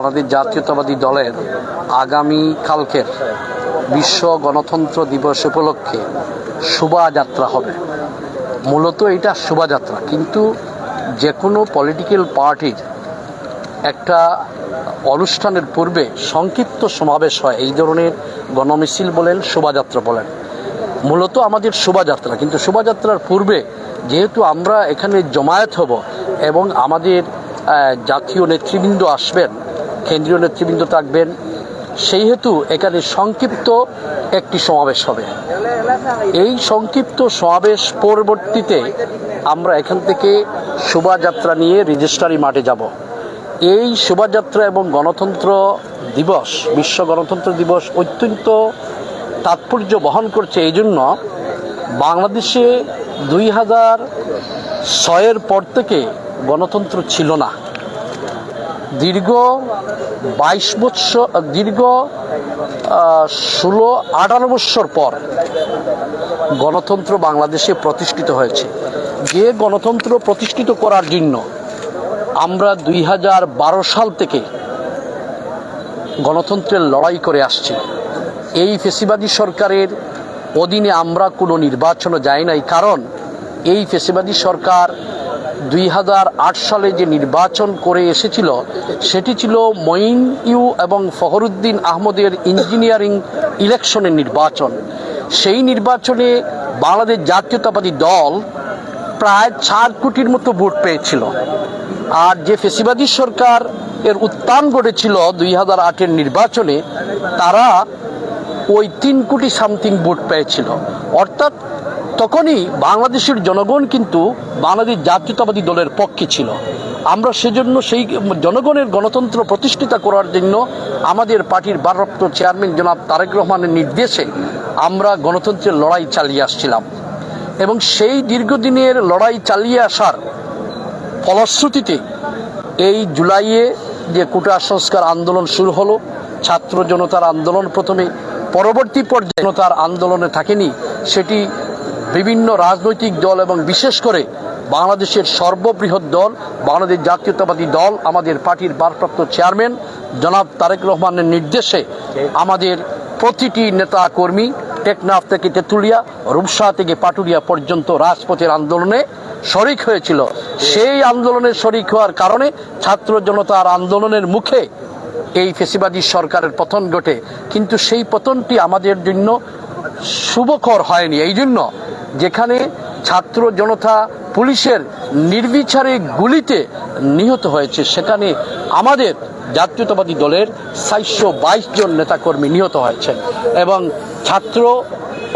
আমাদের জাতীয়তাবাদী দলের আগামী কালকের বিশ্ব গণতন্ত্র দিবস উপলক্ষে শোভাযাত্রা হবে। মূলত এটা শোভাযাত্রা, কিন্তু যে কোনো পলিটিক্যাল পার্টির একটা অনুষ্ঠানের পূর্বে সংক্ষিপ্ত সমাবেশ হয়, এই ধরনের গণমিছিল বলেন, শোভাযাত্রা বলেন। মূলত আমাদের শোভাযাত্রা, কিন্তু শোভাযাত্রার পূর্বে যেহেতু আমরা এখানে জমায়েত হব এবং আমাদের জাতীয় নেতৃবৃন্দ আসবেন কেন্দ্রীয় নেতৃবৃন্দ থাকবেন। সেই হেতু এখানে সংক্ষিপ্ত একটি সমাবেশ হবে। এই সংক্ষিপ্ত সমাবেশ পরবর্তীতে আমরা এখান থেকে শোভাযাত্রা নিয়ে রেজিস্ট্রারি মাঠে যাব। এই শোভাযাত্রা এবং গণতন্ত্র দিবস, বিশ্ব গণতন্ত্র দিবস অত্যন্ত তাৎপর্য বহন করছে এই জন্য বাংলাদেশে দুই হাজার ছয়ের পর থেকে গণতন্ত্র ছিল না। দীর্ঘ বাইশ বৎসর, দীর্ঘ ষোলো, আঠারো বৎসর পর গণতন্ত্র বাংলাদেশে প্রতিষ্ঠিত হয়েছে। যে গণতন্ত্র প্রতিষ্ঠিত করার জন্য আমরা দুই হাজার বারো সাল থেকে গণতন্ত্রের লড়াই করে আসছি। এই ফেসিবাদী সরকারের অধীনে আমরা কোনো নির্বাচনে যাই নাই, কারণ এই ফেসিবাদী সরকার দুই হাজার আট সালে যে নির্বাচন করে এসেছিল, সেটি ছিল মঈন ইউ এবং ফখরুদ্দিন আহমদের ইঞ্জিনিয়ারিং ইলেকশনের নির্বাচন। সেই নির্বাচনে বাংলাদেশ জাতীয়তাবাদী দল প্রায় চার কোটির মতো ভোট পেয়েছিল। আর যে ফেসিবাদী সরকার এর উত্থান ঘটেছিল দুই হাজার আটের নির্বাচনে, তারা ওই তিন কোটি সামথিং ভোট পেয়েছিল। অর্থাৎ তখনই বাংলাদেশের জনগণ কিন্তু বাংলাদেশ জাতীয়তাবাদী দলের পক্ষে ছিল। আমরা সেজন্য সেই জনগণের গণতন্ত্র প্রতিষ্ঠিত করার জন্য আমাদের পার্টির ভারপ্রাপ্ত চেয়ারম্যান জনাব তারেক রহমানের নির্দেশে আমরা গণতন্ত্রের লড়াই চালিয়ে আসছিলাম। এবং সেই দীর্ঘদিনের লড়াই চালিয়ে আসার ফলশ্রুতিতে এই জুলাইয়ে যে কোটা সংস্কার আন্দোলন শুরু হলো, ছাত্র জনতার আন্দোলন প্রথমে, পরবর্তী পর্যায়ে জনতার আন্দোলনে থাকেনি, সেটি বিভিন্ন রাজনৈতিক দল এবং বিশেষ করে বাংলাদেশের সর্ববৃহৎ দল, বাংলাদেশ জাতীয়তাবাদী দল, আমাদের পার্টির ভারপ্রাপ্ত চেয়ারম্যান জনাব তারেক রহমানের নির্দেশে আমাদের প্রতিটি নেতা কর্মী টেকনাফ থেকে তেঁতুলিয়া, রূপসা থেকে পাটুরিয়া পর্যন্ত রাজপথের আন্দোলনে শরিক হয়েছিল। সেই আন্দোলনে শরিক হওয়ার কারণে ছাত্র জনতার আন্দোলনের মুখে এই ফেসিবাদী সরকারের পতন ঘটে। কিন্তু সেই পতনটি আমাদের জন্য শুভকর হয়নি। এই জন্য যেখানে ছাত্র জনতা পুলিশের নির্বিচারে গুলিতে নিহত হয়েছে, সেখানে আমাদের জাতীয়তাবাদী দলের চারশো বাইশ জন নেতাকর্মী নিহত হয়েছেন। এবং ছাত্র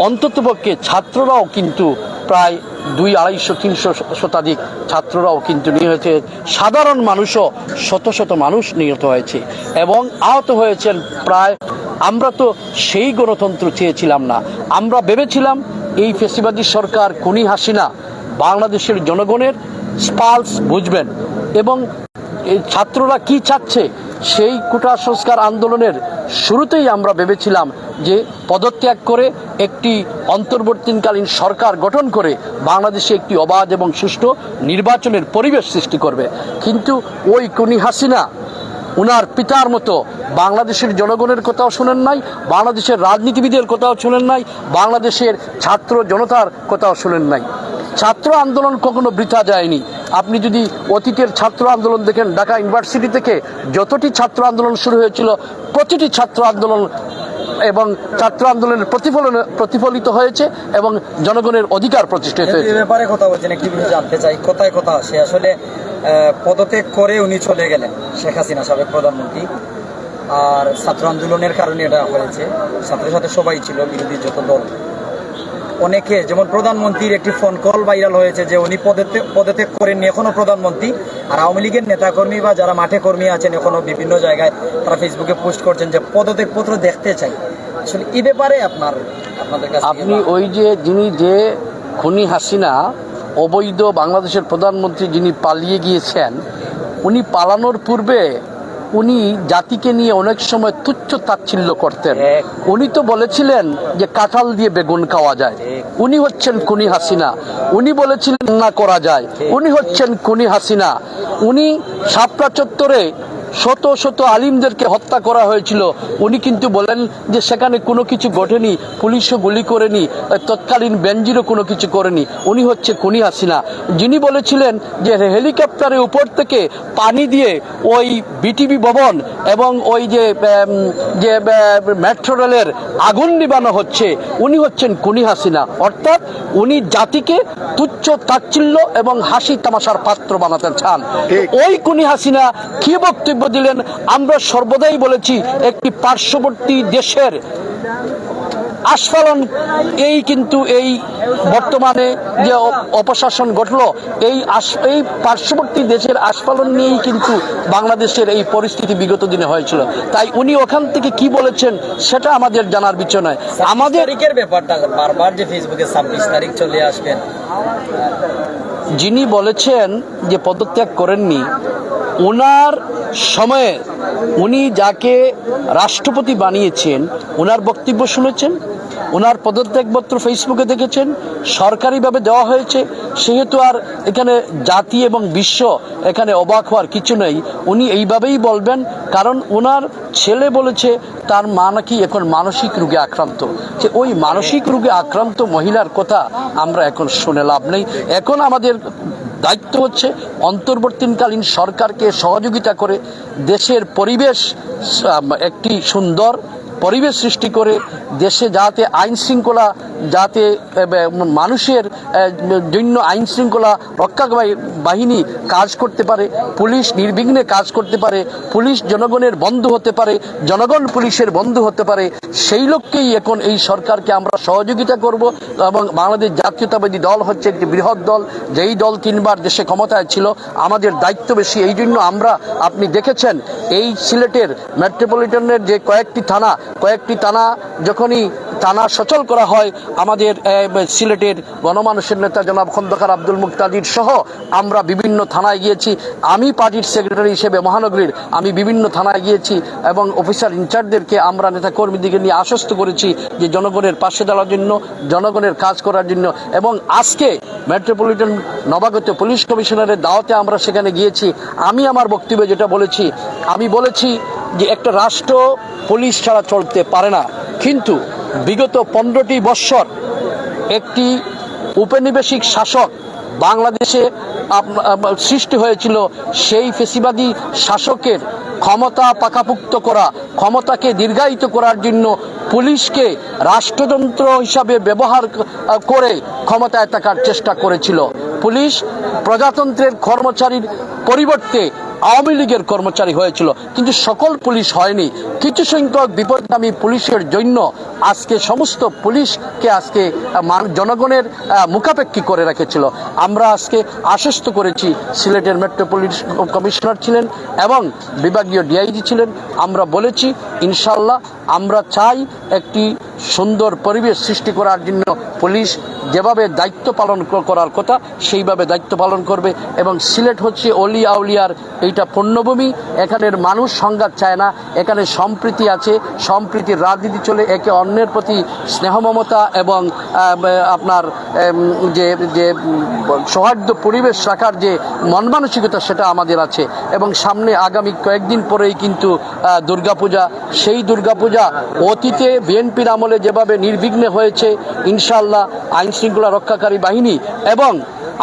অন্ততপক্ষে ছাত্ররাও কিন্তু প্রায় দুই আড়াইশো, তিনশো শতাধিক ছাত্ররাও কিন্তু নিহত হয়েছে। সাধারণ মানুষও শত শত মানুষ নিহত হয়েছে এবং আহত হয়েছেন প্রায়, আমরা তো সেই গণতন্ত্র চেয়েছিলাম না। আমরা ভেবেছিলাম এই ফেসিবাদী সরকার খুনি হাসিনা বাংলাদেশের জনগণের স্পালস বুঝবেন। এবং ছাত্ররা কি চাচ্ছে সেই কোটা সংস্কার আন্দোলনের শুরুতেই আমরা ভেবেছিলাম যে পদত্যাগ করে একটি অন্তর্বর্তীকালীন সরকার গঠন করে বাংলাদেশে একটি অবাধ এবং সুষ্ঠু নির্বাচনের পরিবেশ সৃষ্টি করবে। কিন্তু ওই কুনি হাসিনা উনার পিতার মতো বাংলাদেশের জনগণের কথাও শোনেন নাই, বাংলাদেশের রাজনীতিবিদের কথাও শোনেন নাই, বাংলাদেশের ছাত্র জনতার কথাও শোনেন নাই। ছাত্র আন্দোলন কখনো বৃথা যায়নি। আপনি যদি অতীতের ছাত্র আন্দোলন দেখেন, ঢাকা ইউনিভার্সিটি থেকে যতটি ছাত্র আন্দোলন শুরু হয়েছিল, প্রতিটি ছাত্র আন্দোলন এবং ছাত্র আন্দোলনের প্রতিফলন প্রতিফলিত হয়েছে এবং জনগণের অধিকার প্রতিষ্ঠিত হয়েছে। ব্যাপারে কথা বলছেন, একটি জানতে চাই, কোথায় কথা সে আসলে পদত্যাগ করে উনি চলে গেলেন শেখ হাসিনা সাবেক প্রধানমন্ত্রী। আর ছাত্র আন্দোলনের কারণে এটা হয়েছে। ছাত্রের সাথে সবাই ছিল বিরোধী যত দল। অনেকে যেমন প্রধানমন্ত্রীর একটি ফোন কল ভাইরাল হয়েছে যে উনি পদত্যাগ পদত্যাগ করেননি এখনও প্রধানমন্ত্রী। আর আওয়ামী লীগের নেতাকর্মী বা যারা মাঠে কর্মী আছেন এখনও বিভিন্ন জায়গায় তারা ফেসবুকে পোস্ট করছেন যে পদত্যাগ পত্র দেখতে চাই। আসলে এই ব্যাপারে আপনার আপনাদের কাছে আপনি ওই যে যিনি যে খুনি হাসিনা অবৈধ বাংলাদেশের প্রধানমন্ত্রী যিনি পালিয়ে গিয়েছেন উনি পালানোর পূর্বে উনি জাতিকে নিয়ে অনেক সময় তুচ্ছ তাচ্ছিল্য করতেন। উনি তো বলেছিলেন যে কাঁঠাল দিয়ে বেগুন খাওয়া যায়। উনি হচ্ছেন খুনি হাসিনা। উনি বলেছিলেন না করা যায়। উনি হচ্ছেন খুনি হাসিনা। উনি শাপলা চত্বরে শত শত আলিমদেরকে হত্যা করা হয়েছিল। উনি কিন্তু বলেন যে সেখানে কোনো কিছু ঘটেনি পুলিশও গুলি করেনি তৎকালীন বেঞ্জিরও কোনো কিছু করেনি। উনি হচ্ছে খুনি হাসিনা। যিনি বলেছিলেন যে হেলিকপ্টারের উপর থেকে পানি দিয়ে ওই বিটিভি ভবন এবং ওই যে যে মেট্রো রেলের আগুন নিবানো হচ্ছে উনি হচ্ছেন খুনি হাসিনা। অর্থাৎ উনি জাতিকে তুচ্ছ তাচ্ছিল্য এবং হাসি তামাশার পাত্র বানাতে চান। ওই খুনি হাসিনা কি বক্তব্য দিলেন। আমরা সর্বদাই বলেছি একটি পার্শ্ববর্তী দেশের আস্ফালন এই কিন্তু এই বর্তমানে যে অপশাসন ঘটলো এই এই পার্শ্ববর্তী দেশের আস্ফালন নিয়েই কিন্তু বাংলাদেশের এই পরিস্থিতি বিগত দিনে হয়েছিল। তাই উনি ওখান থেকে কি বলেছেন সেটা আমাদের জানার বিষয় নয়। আমাদের ব্যাপারটা বারবার যে ফেসবুকে ছাব্বিশ তারিখ চলে আসবেন। যিনি বলেছেন যে পদত্যাগ করেননি ওনার সময়ে উনি যাকে রাষ্ট্রপতি বানিয়েছেন, ওনার বক্তব্য শুনেছেন, ওনার পদত্যাগপত্র ফেসবুকে দেখেছেন, সরকারিভাবে দেওয়া হয়েছে, সেহেতু আর এখানে জাতি এবং বিশ্ব এখানে অবাক হওয়ার কিছু নেই। উনি এইভাবেই বলবেন, কারণ ওনার ছেলে বলেছে, তার মা নাকি এখন মানসিক রোগে আক্রান্ত। যে ওই মানসিক রোগে আক্রান্ত মহিলার কথা আমরা এখন শুনে লাভ নেই। এখন আমাদের দায়িত্ব হচ্ছে অন্তর্বর্তীকালীন সরকারকে সহযোগিতা করে দেশের পরিবেশ একটি সুন্দর পরিবেশ সৃষ্টি করে দেশে যাতে আইন শৃঙ্খলা যাতে মানুষের জন্য আইন শৃঙ্খলা রক্ষা বাহিনী কাজ করতে পারে, পুলিশ নির্বিঘ্নে কাজ করতে পারে, পুলিশ জনগণের বন্ধু হতে পারে, জনগণ পুলিশের বন্ধু হতে পারে, সেই লক্ষ্যেই এখন এই সরকারকে আমরা সহযোগিতা করব এবং বাংলাদেশ জাতীয়তাবাদী দল হচ্ছে একটি বৃহৎ দল, যেই দল তিনবার দেশে ক্ষমতায় ছিল, আমাদের দায়িত্ব বেশি, এই জন্য আমরা, আপনি দেখেছেন, এই সিলেটের মেট্রোপলিটনের যে কয়েকটি থানা কয়েকটি থানা যখনই থানা সচল করা হয় আমাদের সিলেটের গণমানুষের নেতা জনাব খন্দকার আব্দুল মুক্তাদির সহ আমরা বিভিন্ন থানায় গিয়েছি। আমি পার্টির সেক্রেটারি হিসেবে মহানগরীর, আমি বিভিন্ন থানায় গিয়েছি এবং অফিসার ইনচার্জদেরকে আমরা নেতা কর্মীদেরকে নিয়ে আশ্বস্ত করেছি যে জনগণের পাশে দাঁড়ার জন্য, জনগণের কাজ করার জন্য এবং আজকে মেট্রোপলিটন নবাগত পুলিশ কমিশনারের দাওয়াতে আমরা সেখানে গিয়েছি। আমি আমার বক্তব্যে যেটা বলেছি, আমি বলেছি যে একটা রাষ্ট্র পুলিশ ছাড়া চলতে পারে না। কিন্তু বিগত পনেরোটি বৎসর একটি উপনিবেশিক শাসক বাংলাদেশে সৃষ্টি হয়েছিল, সেই ফেসিবাদী শাসকের ক্ষমতা পাকাপুক্ত করা, ক্ষমতাকে দীর্ঘায়িত করার জন্য পুলিশকে রাষ্ট্রযন্ত্র হিসাবে ব্যবহার করে ক্ষমতায় থাকার চেষ্টা করেছিল। পুলিশ প্রজাতন্ত্রের কর্মচারীর পরিবর্তে আওয়ামী লীগের কর্মচারী হয়েছিল, কিন্তু সকল পুলিশ হয়নি। কিছু সংখ্যক বিপদগামী পুলিশের জন্য আজকে সমস্ত পুলিশকে আজকে জনগণের মুখাপেক্ষী করে রেখেছিল। আমরা আজকে আশ্বস্ত করেছি, সিলেটের মেট্রো পুলিশ কমিশনার ছিলেন এবং বিভাগীয় ডিআইজি ছিলেন। আমরা বলেছি ইনশাল্লাহ আমরা চাই একটি সুন্দর পরিবেশ সৃষ্টি করার জন্য পুলিশ যেভাবে দায়িত্ব পালন করার কথা, সেইভাবে দায়িত্ব পালন করবে এবং সিলেট হচ্ছে অলি আউলিয়ার এইটা পণ্যভূমি। এখানের মানুষ সংঘাত চায় না, এখানে সম্প্রীতি আছে, সম্প্রীতির রাজনীতি চলে, একে অন্যের প্রতি স্নেহ মমতা এবং আপনার যে যে, সৌহার্দ্য পরিবেশ রাখার যে মন মানসিকতা, সেটা আমাদের আছে। এবং সামনে আগামী কয়েকদিন পরেই কিন্তু দুর্গাপূজা। সেই দুর্গাপূজা অতীতে বিএনপির আমলে যেভাবে নির্বিঘ্নে হয়েছে ইনশাল্লাহ আইন শৃঙ্খলা রক্ষাকারী বাহিনী এবং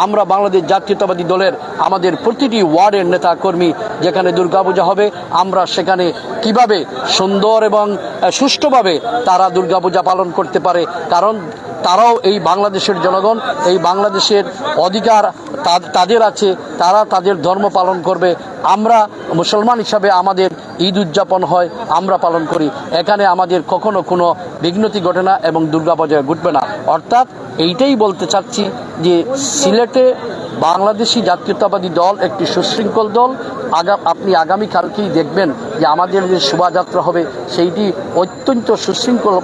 আমরা বাংলাদেশ জাতীয়তাবাদী দলের আমাদের প্রতিটি ওয়ার্ডের নেতা কর্মী যেখানে দুর্গাপূজা হবে, আমরা সেখানে কীভাবে সুন্দর এবং সুষ্ঠুভাবে তারা দুর্গাপূজা পালন করতে পারে, কারণ তারাও এই বাংলাদেশের জনগণ, এই বাংলাদেশের অধিকার তাদের আছে, তারা তাদের ধর্ম পালন করবে। আমরা মুসলমান হিসাবে আমাদের ঈদ উদযাপন হয়, আমরা পালন করি। এখানে আমাদের কখনো কোনো বিঘ্নতি ঘটে না এবং দুর্গাপূজায় ঘটবে না। অর্থাৎ এইটাই বলতে চাচ্ছি যে সিলেটে বাংলাদেশি জাতীয়তাবাদী দল একটি সুশৃঙ্খল দল। আগা আপনি আগামীকালকেই দেখবেন যে আমাদের যে শোভাযাত্রা হবে সেইটি অত্যন্ত সুশৃঙ্খল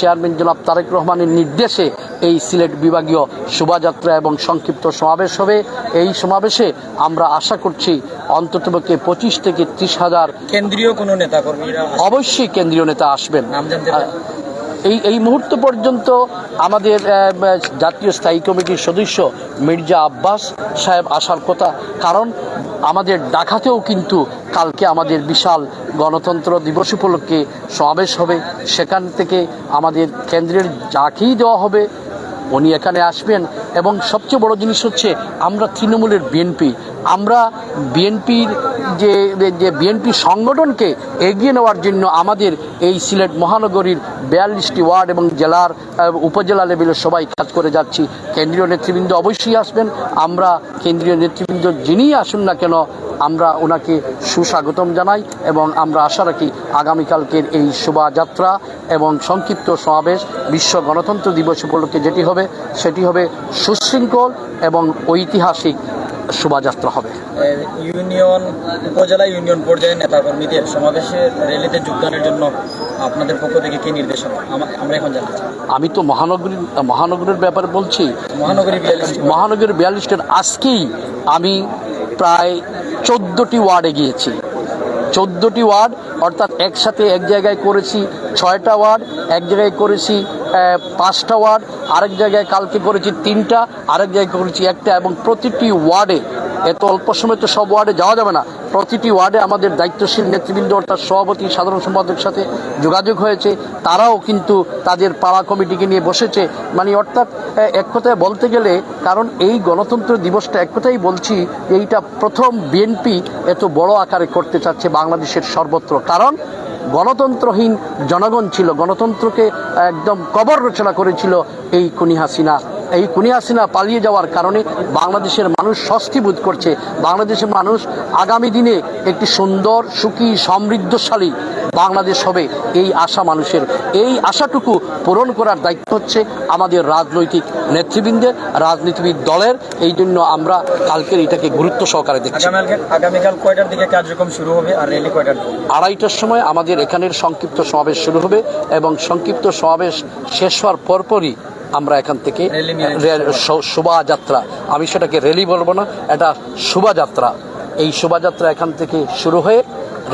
চেয়ারম্যান জনাব তারেক রহমানের নির্দেশে এই সিলেট বিভাগীয় শোভাযাত্রা এবং সংক্ষিপ্ত সমাবেশ হবে। এই সমাবেশে আমরা আশা করছি অন্ততপক্ষে পঁচিশ থেকে ত্রিশ হাজার কেন্দ্রীয় কোনো নেতা কর্মীরা অবশ্যই কেন্দ্রীয় নেতা আসবেন? এই এই মুহূর্ত পর্যন্ত আমাদের জাতীয় স্থায়ী কমিটির সদস্য মির্জা আব্বাস সাহেব আসার কথা। কারণ আমাদের ডাকাতেও কিন্তু কালকে আমাদের বিশাল গণতন্ত্র দিবস উপলক্ষে সমাবেশ হবে। সেখান থেকে আমাদের কেন্দ্রের যাকেই দেওয়া হবে। উনি এখানে আসবেন। এবং সবচেয়ে বড় জিনিস হচ্ছে আমরা তৃণমূলের বিএনপি। আমরা বিএনপির যে যে বিএনপি সংগঠনকে এগিয়ে নেওয়ার জন্য আমাদের এই সিলেট মহানগরীর বিয়াল্লিশটি ওয়ার্ড এবং জেলার উপজেলা লেভেলে সবাই কাজ করে যাচ্ছি। কেন্দ্রীয় নেতৃবৃন্দ অবশ্যই আসবেন। আমরা কেন্দ্রীয় নেতৃবৃন্দ যিনিই আসুন না কেন, আমরা ওনাকে সুস্বাগতম জানাই এবং আমরা আশা রাখি আগামীকালকের এই শোভাযাত্রা এবং সংক্ষিপ্ত সমাবেশ বিশ্ব গণতন্ত্র দিবস উপলক্ষে যেটি হবে, সেটি হবে সুশৃঙ্খল এবং ঐতিহাসিক শোভাযাত্রা হবে। ইউনিয়ন উপজেলা ইউনিয়ন পর্যায়ের নেতাকর্মীদের সমাবেশে র্যালিতে যোগদানের জন্য আপনাদের পক্ষ থেকে কি নির্দেশনা? আমা- আমরা এখন জানতে চাই। আমি তো মহানগরীর মহানগরীর ব্যাপারে বলছি। মহানগরী বিয়াল্লিশ মহানগর বিয়াল্লিশটার আজকেই আমি প্রায় চোদ্দোটি ওয়ার্ডে গিয়েছি। চোদ্দোটি ওয়ার্ড, অর্থাৎ একসাথে এক জায়গায় করেছি ছয়টা ওয়ার্ড, এক জায়গায় করেছি পাঁচটা ওয়ার্ড, আরেক জায়গায় কালকে করেছি তিনটা, আরেক জায়গায় করেছি একটা এবং প্রতিটি ওয়ার্ডে এত অল্প সময় তো সব ওয়ার্ডে যাওয়া যাবে না। প্রতিটি ওয়ার্ডে আমাদের দায়িত্বশীল নেতৃবৃন্দ অর্থাৎ সভাপতি, সাধারণ সম্পাদকের সাথে যোগাযোগ হয়েছে। তারাও কিন্তু তাদের পাড়া কমিটিকে নিয়ে বসেছে। মানে অর্থাৎ এক কথায় বলতে গেলে, কারণ এই গণতন্ত্র দিবসটা এক কথাই বলছি, এইটা প্রথম বিএনপি এত বড় আকারে করতে চাচ্ছে বাংলাদেশের সর্বত্র। কারণ গণতন্ত্রহীন জনগণ ছিল, গণতন্ত্রকে একদম কবর রচনা করেছিল এই খুনি হাসিনা। এই খুনি হাসিনা পালিয়ে যাওয়ার কারণে বাংলাদেশের মানুষ স্বস্তি বোধ করছে। বাংলাদেশের মানুষ আগামী দিনে একটি সুন্দর সুখী সমৃদ্ধশালী বাংলাদেশ হবে এই আশা মানুষের। এই আশাটুকু পূরণ করার দায়িত্ব হচ্ছে আমাদের রাজনৈতিক নেতৃবৃন্দের রাজনীতিবিদ দলের। এই জন্য আমরা কালকের এটাকে গুরুত্ব সহকারে দেখছি। আগামীকাল আগামীকাল কয়টার দিকে কার্যক্রম শুরু হবে আর র্যালি কয়টার আড়াইটার সময় আমাদের এখানের সংক্ষিপ্ত সমাবেশ শুরু হবে এবং সংক্ষিপ্ত সমাবেশ শেষ হওয়ার পরপরই আমরা এখান থেকে শোভাযাত্রা। আমি সেটাকে রেলি বলব না এটা শোভাযাত্রা। এই শোভাযাত্রা এখান থেকে শুরু হয়ে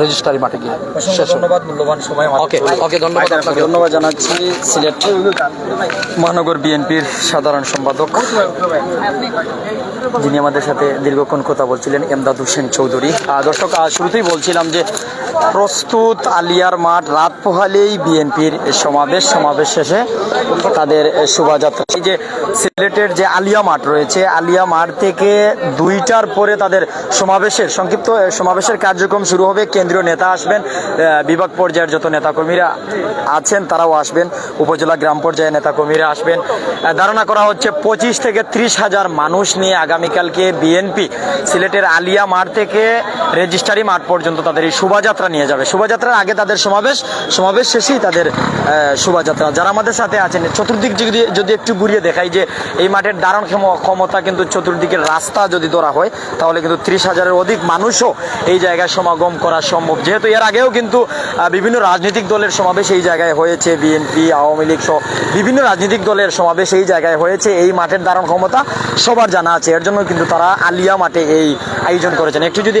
রেজিস্ট্রারি মাঠে গিয়ে শেষ ধন্যবাদ মূল্যবান সময় ওকে, ওকে, ধন্যবাদ আপনাকে। ধন্যবাদ জানাচ্ছি সিলেট মহানগর বিএনপির সাধারণ সম্পাদক। যিনি আমাদের সাথে দীর্ঘক্ষণ কথা বলছিলেন, এমদাদ হোসেন চৌধুরী। দর্শক শুরুতেই বলছিলাম যে, প্রস্তুত আলিয়ার মাঠ রাত পোহালেই বিএনপির সমাবেশ। সমাবেশ শেষে তাদের শোভাযাত্রা। এই যে সিলেটের যে আলিয়া মাঠ রয়েছে, আলিয়া মাঠ থেকে দুইটার পরে তাদের সমাবেশের সংক্ষিপ্ত সমাবেশের কার্যক্রম শুরু হবে। কেন্দ্রীয় নেতা আসবেন বিভাগ পর্যায়ের যত নেতাকর্মীরা আছেন তারাও আসবেন। উপজেলা গ্রাম পর্যায়ের নেতাকর্মীরা আসবেন। ধারণা করা হচ্ছে পঁচিশ থেকে ত্রিশ হাজার মানুষ নিয়ে আগামীকালকে বিএনপি সিলেটের আলিয়া মাঠ থেকে রেজিস্টারি মাঠ পর্যন্ত তাদের এই শোভাযাত্রা নিয়ে যাবে। শোভাযাত্রার আগে তাদের সমাবেশ সমাবেশ শেষেই তাদের শোভাযাত্রা। যারা আমাদের সাথে আছেন, চতুর্দিক যদি যদি একটু ঘুরিয়ে দেখাই যে এই মাঠের দারুণ ক্ষম- ক্ষমতা কিন্তু চতুর্দিকের রাস্তা যদি ধরা হয়, তাহলে কিন্তু ত্রিশ হাজারের অধিক মানুষও এই জায়গায় সমাগম করা সম্ভব। যেহেতু এর আগেও কিন্তু বিভিন্ন রাজনৈতিক দলের সমাবেশ এই জায়গায় হয়েছে, বিএনপি, আওয়ামী লীগ সহ বিভিন্ন রাজনৈতিক দলের সমাবেশ এই জায়গায় হয়েছে। এই মাঠের দারুণ ক্ষমতা সবার জানা আছে। এর জন্য কিন্তু তারা আলিয়া মাঠে এই আয়োজন করেছেন। একটু যদি